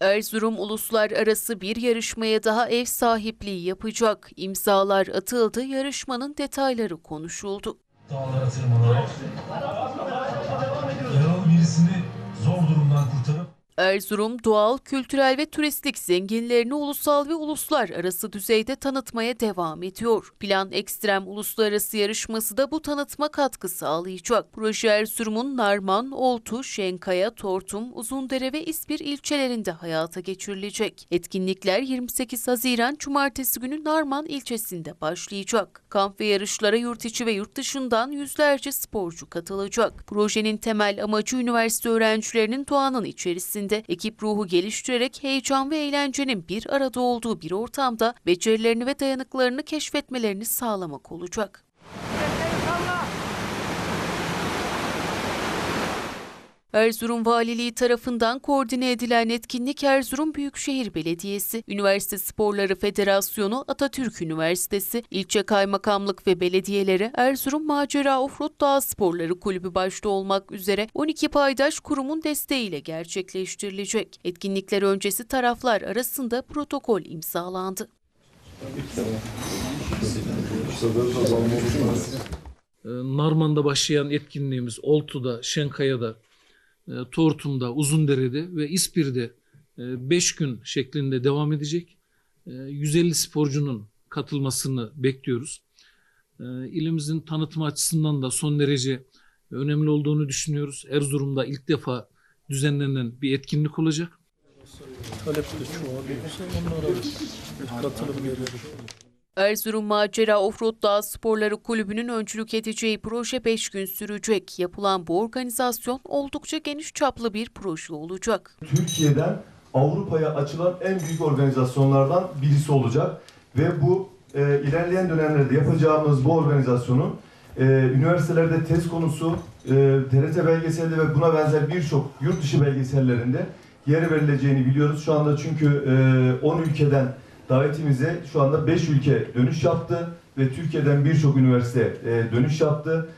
Erzurum uluslararası bir yarışmaya daha ev sahipliği yapacak. İmzalar atıldı, yarışmanın detayları konuşuldu. dağlara tırmanarak Erzurum doğal, kültürel ve turistik zenginlerini ulusal ve uluslararası düzeyde tanıtmaya devam ediyor. Plan Ekstrem Uluslararası Yarışması da bu tanıtma katkı sağlayacak. Proje Erzurum'un Narman, Oltu, Şenkaya, Tortum, Uzundere ve İspir ilçelerinde hayata geçirilecek. Etkinlikler 28 Haziran Cumartesi günü Narman ilçesinde başlayacak. Kamp ve yarışlara yurt içi ve yurt dışından yüzlerce sporcu katılacak. Projenin temel amacı üniversite öğrencilerinin doğanın içerisinde ekip ruhu geliştirerek heyecan ve eğlencenin bir arada olduğu bir ortamda becerilerini ve dayanıklarını keşfetmelerini sağlamak olacak. Erzurum Valiliği tarafından koordine edilen etkinlik Erzurum Büyükşehir Belediyesi, Üniversite Sporları Federasyonu, Atatürk Üniversitesi, ilçe kaymakamlık ve belediyeleri, Erzurum Macera Offroad Dağ Sporları Kulübü başta olmak üzere 12 paydaş kurumun desteğiyle gerçekleştirilecek. Etkinlikler öncesi taraflar arasında protokol imzalandı. Ee, Narman'da başlayan etkinliğimiz Oltu'da, Şenkaya'da, Tortum'da, Uzundere'de ve İspir'de 5 gün şeklinde devam edecek. E, 150 sporcunun katılmasını bekliyoruz. E, İlimizin tanıtımı açısından da son derece önemli olduğunu düşünüyoruz. Erzurum'da ilk defa düzenlenen bir etkinlik olacak. talep de bir katılım gelir. Erzurum Macera Offroad Dağ Sporları Kulübü'nün öncülük edeceği proje 5 gün sürecek. Yapılan bu organizasyon oldukça geniş çaplı bir proje olacak. Türkiye'den Avrupa'ya açılan en büyük organizasyonlardan birisi olacak. Ve bu e, ilerleyen dönemlerde yapacağımız bu organizasyonun e, üniversitelerde test konusu, e, TRT belgeseli ve buna benzer birçok yurt dışı belgesellerinde yer verileceğini biliyoruz. Şu anda çünkü e, 10 ülkeden davetimize şu anda 5 ülke dönüş yaptı ve Türkiye'den birçok üniversite e, dönüş yaptı.